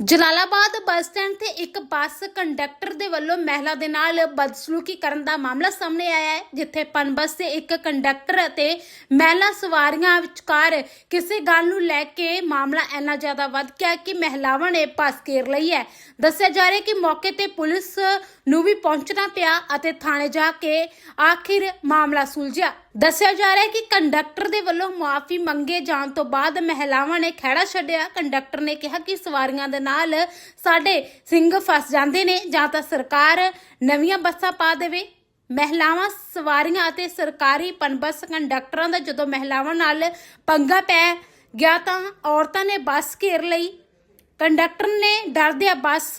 Jalalabad bus stand ਤੇ ਇੱਕ bus conductor ਦੇ ਵੱਲੋਂ ਮਹਿਲਾ ਦੇ ਨਾਲ ਬਦਸਲੂਕੀ ਕਰਨ ਦਾ ਮਾਮਲਾ ਸਾਹਮਣੇ ਆਇਆ ਹੈ, ਜਿੱਥੇ ਪਨਬਸ ਦੇ ਇੱਕ ਕੰਡਕਟਰ ਅਤੇ ਮਹਿਲਾ ਸਵਾਰੀਆਂ ਵਿਚਕਾਰ ਕਿਸੇ ਗੱਲ ਨੂੰ ਲੈ ਕੇ ਮਾਮਲਾ ਇੰਨਾ ਜ਼ਿਆਦਾ ਵੱਧ ਗਿਆ ਕਿ ਮਹਿਲਾਵਾਂ ਨੇ ਬੱਸ ਘੇਰ ਲਈ ਹੈ। ਦੱਸਿਆ ਜਾ ਰਿਹਾ ਕਿ ਮੌਕੇ ਤੇ ਪੁਲਿਸ ਨੂੰ ਵੀ ਪਹੁੰਚਣਾ ਪਿਆ ਅਤੇ ਥਾਣੇ ਜਾ ਕੇ ਆਖਿਰ ਮਾਮਲਾ ਸੁਲਝਿਆ। ਦੱਸਿਆ ਜਾ ਰਿਹਾ ਹੈ ਕਿ ਕੰਡਕਟਰ ਦੇ ਵੱਲੋਂ ਮੁਆਫੀ ਮੰਗੇ ਜਾਣ ਤੋਂ ਬਾਅਦ ਮਹਿਲਾਵਾਂ ਨੇ ਖਹਿੜਾ ਛੱਡਿਆ। ਕੰਡਕਟਰ ਨੇ ਕਿਹਾ ਕਿ ਸਵਾਰੀਆਂ ਦੇ ਨਾਲ ਸਾਡੇ ਸਿੰਘ ਫਸ ਜਾਂਦੇ ਨੇ ਜਾਂ ਤਾਂ ਸਰਕਾਰ ਨਵੀਆਂ ਬੱਸਾਂ ਪਾ ਦੇਵੇ। ਮਹਿਲਾਵਾਂ ਸਵਾਰੀਆਂ ਅਤੇ ਸਰਕਾਰੀ ਪਨਬਸ ਕੰਡਕਟਰਾਂ ਦਾ ਜਦੋਂ ਮਹਿਲਾਵਾਂ ਨਾਲ ਪੰਗਾ ਪੈ ਗਿਆ ਤਾਂ ਔਰਤਾਂ ਨੇ ਬੱਸ ਘੇਰ ਲਈ। ਕੰਡਕਟਰ ਨੇ ਡਰਦਿਆਂ ਬੱਸ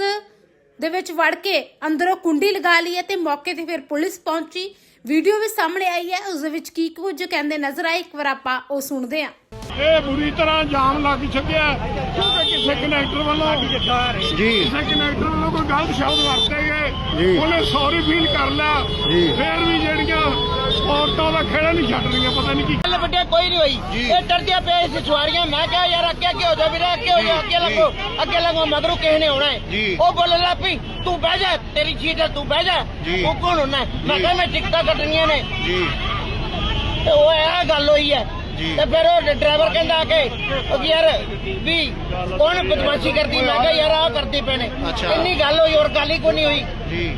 ਦੇ ਵਿੱਚ ਵੜ ਕੇ ਅੰਦਰੋਂ ਕੁੰਡੀ ਲਗਾ ਲਈ ਹੈ ਤੇ ਮੌਕੇ ਤੇ ਫਿਰ ਪੁਲਿਸ ਪਹੁੰਚੀ। ਵੀਡੀਓ ਵੀ ਸਾਹਮਣੇ ਆਈ ਹੈ ਉਸ ਦੇ ਵਿੱਚ ਕੀ ਕੁਝ ਕਹਿੰਦੇ ਨਜ਼ਰ ਆਏ ਇੱਕ ਵਾਰ ਆਪਾਂ ਉਹ ਸੁਣਦੇ ਹਾਂ। ਇਹ ਬੁਰੀ ਤਰ੍ਹਾਂ ਜਾਮ ਲੱਗ ਚੁੱਕਿਆ ਕਿਉਂਕਿ ਕਿਸੇ ਕਨੈਕਟਰ ਵੱਲੋਂ ਜੀ। ਕਿਸੇ ਕਨੈਕਟਰ ਵੱਲੋਂ ਕੋਈ ਗਲਤ ਸ਼ਬਦ ਵਰਤੇ ਜੀ। ਗਏ ਉਹਨੇ ਸੌਰੀ ਫੀਲ ਕਰ ਲਿਆ। ਜੀ। ਫਿਰ ਵੀ ਜਿਹੜੀਆਂ ਔਰਤਾਂ ਦਾ ਖੇੜਾ ਛੱਡ ਰਹੀਆਂ ਪਤਾ ਨਹੀਂ ਕੀ। ਗੱਲ ਵੱਡਿਆ ਕੋਈ ਨਹੀਂ ਹੋਈ। ਇਹ ਡਰਦੀਆਂ ਪਏ ਸੀ ਸਵਾਰੀਆਂ। ਮੈਂ ਕਿਹਾ ਯਾਰ ਅੱਗੇ ਅੱਗੇ ਹੋ ਜਾ ਵੀਰੇ ਅੱਗੇ ਹੋ ਜਾ ਅੱਗੇ ਲੱਗੋ ਅੱਗੇ ਲੱਗੋ ਮਗਰੋਂ ਕਿਸੇ ਨੇ ਆਉਣਾ ਹੈ। ਉਹ ਬੋਲੇ ਲੱਪੀ ਤੂੰ ਬਹਿ ਜਾ ਤੇਰੀ ਸੀਟ ਹੈ ਤੂੰ ਬਹਿ ਜਾ। ਉਹ ਕੌਣ ਹੁੰਦਾ ਹੈ? ਮੈਂ ਕਿਹਾ ਮੈਂ ਟਿਕਟਾਂ ਕੱਟਣੀਆਂ ਨੇ। ਜੀ। ਤੇ ਉਹ ਇਹ ਗੱਲ ਹੋਈ ਹੈ। ਤੇ ਫਿਰ ਉਹ ਡਰਾਈਵਰ ਕਹਿੰਦਾ ਆ ਕੇ ਉਹ ਯਾਰ ਵੀ ਕੌਣ ਬਦਮਾਸ਼ੀ ਕਰਦੀ? ਮੈਂ ਕਿਹਾ ਯਾਰ ਆਹ ਕਰਦੀ ਪਏ ਨੇ। ਇੰਨੀ ਗੱਲ ਹੋਈ ਔਰ ਗੱਲ ਹੀ ਕੋਈ ਨਹੀਂ ਹੋਈ। ਜੀ।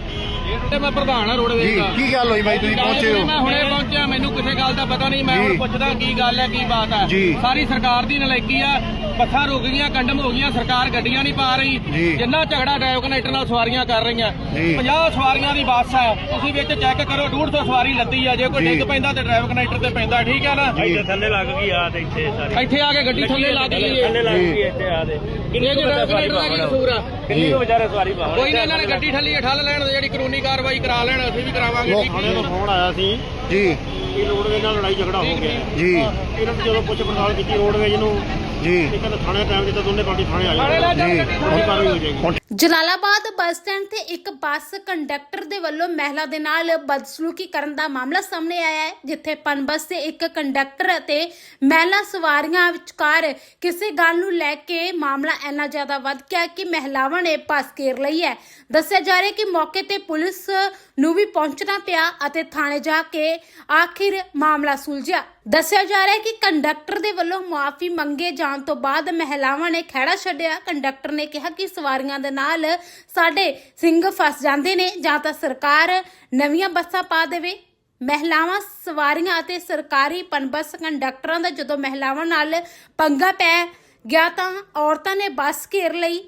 ਤੇ ਮੈਂ ਪ੍ਰਧਾਨ ਆ ਰੋਡਵੇਜ਼ ਜੀ ਦਾ ਕੀ ਗੱਲ ਹੋਈ ਬਾਈ ਤੁਸੀਂ ਪਹੁੰਚੇ ਮੈਂ ਹੋ ਹੁਣੇ ਪਹੁੰਚਿਆ ਮੈਨੂੰ ਕਿਸੇ ਗੱਲ ਦਾ ਪਤਾ ਨਹੀਂ ਮੈਂ ਜੀ। ਪੁੱਛਦਾ ਕੀ ਗੱਲ ਹੈ ਕੀ ਬਾਤ ਹੈ ਜੀ। ਸਾਰੀ ਸਰਕਾਰ ਦੀ ਨਲਾਇਕੀ ਆ ਬੱਸਾਂ ਰੁਕ ਗਈਆਂ ਕੰਡਮ ਹੋ ਗਈਆਂ ਸਰਕਾਰ ਗੱਡੀਆਂ ਨਹੀਂ ਪਾ ਰਹੀ। ਜਿੰਨਾ ਝਗੜਾ ਡਰਾਈਵ ਕਨੈਕਟਰ ਨਾਲ ਸਵਾਰੀਆਂ ਕਰ ਰਹੀਆਂ ਜੀ। 50 ਸਵਾਰੀਆਂ ਦੀ ਬੱਸ ਹੈ ਤੁਸੀਂ ਵਿੱਚ ਚੈੱਕ ਕਰੋ 150 ਸਵਾਰੀ ਲੱਦੀ ਆ ਜੇ ਕੋਈ ਜੀ। ਡਿੱਗ ਪੈਂਦਾ ਤੇ ਡਰਾਈਵ ਕਨੈਕਟਰ ਤੇ ਪੈਂਦਾ ਠੀਕ ਹੈ ਨਾ ਜੀ। ਇੱਥੇ ਥੱਲੇ ਲੱਗ ਗਈ ਆ ਤੇ ਇੱਥੇ ਸਾਰੀ ਇੱਥੇ ਆ ਕੇ ਗੱਡੀ ਥੱਲੇ ਲੱਗ ਗਈ ਏ ਥੱਲੇ ਲੱਗ। ਗਈ ਇੱਥੇ ਆ ਦੇ ਇਹ ਜਿਹੜਾ ਕਨੈਕਟਰ ਦਾ ਕੀ ਕਸੂਰ ਆ ਕਿੰਨੀ ਕੁ ਵਿਚਾਰੇ ਸਵਾਰੀ ਪਾਵਣ ਕੋਈ ਨਹੀਂ ਇਹਨਾਂ ਨੇ ਗੱਡੀ ਠੱਲੀ ਠੱਲ ਲੈਣ ਜਿਹੜੀ ਕਾਨੂੰਨੀ ਕਾਰਵਾਈ ਕਰਾ ਲੈਣ ਅਸੀਂ ਵੀ ਕਰਾਵਾਂਗੇ। ਥਾਣੇ ਤੋਂ ਫੋਨ ਆਇਆ ਸੀ ਜੀ। ਕਿ ਰੋਡਵੇਜ ਨਾਲ ਲੜਾਈ ਝਗੜਾ ਹੋ ਗਿਆ। ਜੀ। ਇਹਨਾਂ ਨੇ ਜਦੋਂ ਪੁੱਛ ਪੜਤਾਲ ਕੀਤੀ ਰੋਡਵੇਜ ਨੂੰ ਜੀ। ਇਹ ਕਹਿੰਦਾ ਥਾਣੇ ਟਾਈਮ ਦਿੱਤਾ ਦੋਨੇ ਪਾਰਟੀ ਥਾਣੇ ਆ ਜਾਓ ਜੀ। ਹੁਣ ਕਾਰਵਾਈ ਹੋ ਜਾਏਗੀ। ਹੁਣ ਜਲਾਲਾਬਾਦ ਬੱਸ ਸਟੈਂਡ ਤੇ ਇੱਕ ਬੱਸ ਕੰਡਕਟਰ ਦੇ ਵੱਲੋਂ ਮਹਿਲਾ ਦੇ ਨਾਲ ਬਦਸਲੂਕੀ ਕਰਨ ਦਾ ਮਾਮਲਾ ਸਾਹਮਣੇ ਆਇਆ ਹੈ, ਜਿੱਥੇ ਪਨਬਸ ਦੇ ਇੱਕ ਕੰਡਕਟਰ ਅਤੇ ਮਹਿਲਾ ਸਵਾਰੀਆਂ ਵਿਚਕਾਰ ਕਿਸੇ ਗੱਲ ਨੂੰ ਲੈ ਕੇ ਮਾਮਲਾ ਇੰਨਾ ਜ਼ਿਆਦਾ ਵੱਧ ਗਿਆ ਕਿ ਮਹਿਲਾਵਾਂ ਨੇ ਬੱਸ ਘੇਰ ਲਈ ਹੈ। ਦੱਸਿਆ ਜਾ ਰਿਹਾ ਕਿ ਮੌਕੇ ਤੇ ਪੁਲਿਸ ਨੂੰ ਵੀ ਪਹੁੰਚਣਾ ਪਿਆ ਅਤੇ ਥਾਣੇ ਜਾ ਕੇ ਆਖਿਰ ਮਾਮਲਾ ਸੁਲਝਿਆ। ਦੱਸਿਆ ਜਾ ਰਿਹਾ ਹੈ ਕਿ ਕੰਡਕਟਰ ਦੇ ਵੱਲੋਂ ਮੁਆਫੀ ਮੰਗੇ ਜਾਣ ਤੋਂ ਬਾਅਦ ਮਹਿਲਾਵਾਂ ਨੇ ਖਹਿੜਾ ਛੱਡਿਆ। ਕੰਡਕਟਰ ਨੇ ਕਿਹਾ ਕਿ ਸਵਾਰੀਆਂ ਦੇ ਨਾਲ ਸਾਡੇ ਸਿੰਘ ਫਸ ਜਾਂਦੇ ਨੇ ਜਾਂ ਤਾਂ ਸਰਕਾਰ ਨਵੀਆਂ ਬੱਸਾਂ ਪਾ ਦੇਵੇ। ਮਹਿਲਾਵਾਂ ਸਵਾਰੀਆਂ ਅਤੇ ਸਰਕਾਰੀ ਪਨਬਸ ਕੰਡਕਟਰਾਂ ਦਾ ਜਦੋਂ ਮਹਿਲਾਵਾਂ ਨਾਲ ਪੰਗਾ ਪੈ ਗਿਆ ਤਾਂ ਔਰਤਾਂ ਨੇ ਬੱਸ ਘੇਰ ਲਈ।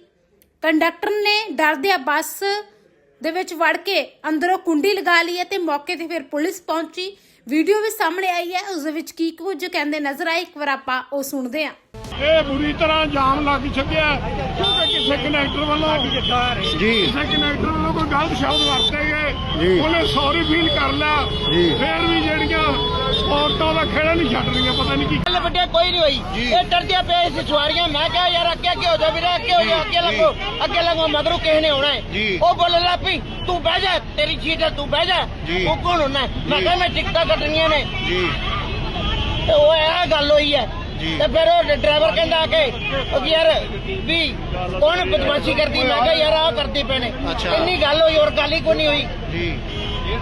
ਕੰਡਕਟਰ ਨੇ ਡਰਦਿਆਂ ਬੱਸ ਦੇ ਵਿੱਚ ਵੜ ਕੇ ਅੰਦਰੋਂ ਕੁੰਡੀ ਲਗਾ ਲਈ ਹੈ ਤੇ ਮੌਕੇ ਤੇ ਫਿਰ ਪੁਲਿਸ ਪਹੁੰਚੀ। ਵੀਡੀਓ ਵੀ ਸਾਹਮਣੇ ਆਈ ਹੈ, ਉਸ ਵਿੱਚ ਕੀ ਕੁਝ ਕਹਿੰਦੇ ਨਜ਼ਰ ਆਏ, ਇੱਕ ਵਾਰ ਆਪਾਂ ਉਹ ਸੁਣਦੇ ਹਾਂ। ਇਹ ਬੁਰੀ ਤਰ੍ਹਾਂ ਜਾਮ ਲੱਗ ਚੁੱਕਿਆ ਕਿਸੇ ਕਨੈਕਟਰ ਵੱਲੋਂ ਜੀ ਕਿਸੇ ਕਨੈਕਟਰ ਵੱਲੋਂ ਕੋਈ ਗਲਤ ਸ਼ਬਦ ਵਰਤੇ ਜੀ। ਗਏ ਉਹਨੇ ਸੌਰੀ ਫੀਲ ਕਰ ਲਿਆ। ਫਿਰ ਵੀ ਜਿਹੜੀਆਂ ਔਰਤਾਂ ਦਾ ਖੇੜਾ ਨਹੀਂ ਛੱਡ ਰਹੀਆਂ ਪਤਾ ਨਹੀਂ ਕੀ ਗੱਲ ਵੱਡਿਆ ਕੋਈ ਨਹੀਂ ਹੋਈ ਇਹ ਡਰਦੀਆਂ ਪਏ ਸੀ ਸਵਾਰੀਆਂ ਮੈਂ ਕਿਹਾ ਯਾਰ ਅੱਗੇ ਅੱਗੇ ਹੋ ਜਾ ਵੀਰੇ ਅੱਗੇ ਹੋ ਜਾ ਅੱਗੇ ਲੱਗੋ ਅੱਗੇ ਲੱਗੋ ਮਗਰੋਂ ਕਿਸੇ ਨੇ ਆਉਣਾ ਹੈ। ਉਹ ਬੋਲੇ ਲੱਪੀ ਤੂੰ ਬਹਿ ਜਾ ਤੇਰੀ ਸੀਟ ਹੈ ਤੂੰ ਬਹਿ ਜਾ। ਉਹ ਕੌਣ ਹੁੰਦਾ ਹੈ? ਮੈਂ ਕਿਹਾ ਮੈਂ ਟਿਕਟਾਂ ਕੱਟਣੀਆਂ ਨੇ ਜੀ ਤੇ ਉਹ ਇਹ ਗੱਲ ਹੋਈ ਹੈ। ਤੇ ਫਿਰ ਉਹ ਡਰਾਈਵਰ ਕਹਿੰਦਾ ਕੇ ਉਹ ਯਾਰ ਵੀ ਕੌਣ ਬਦਮਾਸ਼ੀ ਕਰਦੀ? ਮੈਂ ਕਿਹਾ ਯਾਰ ਆਹ ਕਰਦੀ ਨੇ। ਅੱਛਾ। ਇੰਨੀ ਗੱਲ ਹੋਈ ਔਰ ਗੱਲ ਹੀ ਕੋਈ ਨਹੀਂ ਹੋਈ। ਜੀ।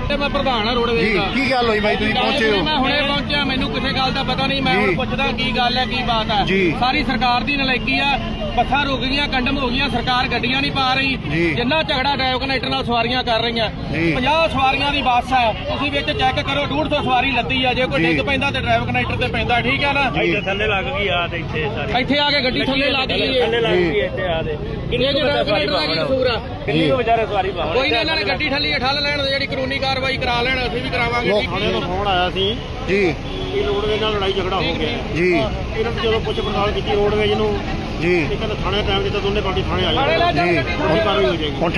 ਤੇ ਮੈਂ ਪ੍ਰਧਾਨ ਆ ਰੋਡਵੇਜ਼ ਜੀ ਦਾ। ਕੀ ਗੱਲ ਹੋਈ ਬਾਈ? ਤੁਸੀਂ ਪਹੁੰਚੇ ਮੈਂ ਹੋ। ਹੁਣੇ ਪਹੁੰਚਿਆ ਮੈਨੂੰ ਕਿਸੇ ਗੱਲ ਦਾ ਪਤਾ ਨਹੀਂ ਮੈਂ ਜੀ। ਹੁਣ ਪੁੱਛਦਾ ਕੀ ਗੱਲ ਹੈ ਕੀ ਬਾਤ ਹੈ। ਜੀ। ਸਾਰੀ ਸਰਕਾਰ ਦੀ ਨਲਾਇਕੀ ਆ ਬੱਸਾਂ ਰੁਕ ਗਈਆਂ ਕੰਡਮ ਹੋ ਗਈਆਂ ਸਰਕਾਰ ਗੱਡੀਆਂ ਨਹੀਂ ਪਾ ਰਹੀ। ਜਿੰਨਾ ਝਗੜਾ ਡਰਾਈਵ ਕਨੈਕਟਰ ਨਾਲ ਸਵਾਰੀਆਂ ਕਰ ਰਹੀਆਂ। ਜੀ। 50 ਸਵਾਰੀਆਂ ਦੀ ਬੱਸ ਹੈ ਤੁਸੀਂ ਵਿੱਚ ਚੈੱਕ ਕਰੋ 150 ਸਵਾਰੀ ਲੱਦੀ ਆ ਜੇ ਕੋਈ ਜੀ। ਡਿੱਗ ਪੈਂਦਾ ਤੇ ਡਰਾਈਵ ਕਨੈਕਟਰ ਤੇ ਪੈਂਦਾ ਠੀਕ ਹੈ ਨਾ? ਇੱਥੇ ਥੱਲੇ ਲੱਗ ਗਈ ਆ ਤੇ ਇੱਥੇ ਸਾਰੀ। ਇੱਥੇ ਆ ਕੇ ਗੱਡੀ ਥੱਲੇ ਲੱਗ ਗਈ ਏ ਥੱਲੇ ਲੱਗ। ਗਈ ਇੱਥੇ ਆ ਦੇ। ਇਹ ਜਿਹੜਾ ਕਨੈਕਟਰ ਦਾ ਕੀ ਕਸੂਰ ਆ? ਕਿੰਨੀ ਕੁ ਵਿਚਾਰੇ ਸਵਾਰੀ ਪਾਵਣ ਕੋਈ ਨਹੀਂ ਇਹਨਾਂ ਨੇ ਗੱਡੀ ਠੱਲੀ ਠੱਲ ਲੈਣ ਜਿਹੜੀ ਕਾਨੂੰਨੀ ਕਾਰਵਾਈ ਕਰਾ ਲੈਣ ਅਸੀਂ ਵੀ ਕਰਾਵਾਂਗੇ। ਥਾਣੇ ਤੋਂ ਫੋਨ ਆਇਆ ਸੀ ਜੀ। ਕਿ ਰੋਡਵੇਜ ਨਾਲ ਲੜਾਈ ਝਗੜਾ ਹੋ ਗਿਆ। ਜੀ। ਇਹਨਾਂ ਨੇ ਜਦੋਂ ਪੁੱਛ ਪੜਤਾਲ ਕੀਤੀ ਰੋਡਵੇਜ ਨੂੰ ਜੀ। ਇਹ ਕਹਿੰਦਾ ਥਾਣੇ ਟਾਈਮ ਦਿੱਤਾ ਦੋਨੇ ਪਾਰਟੀ ਥਾਣੇ ਆ ਜਾਓ। ਜੀ। ਹੁਣ ਕਾਰਵਾਈ ਹੋ ਜਾਏਗੀ।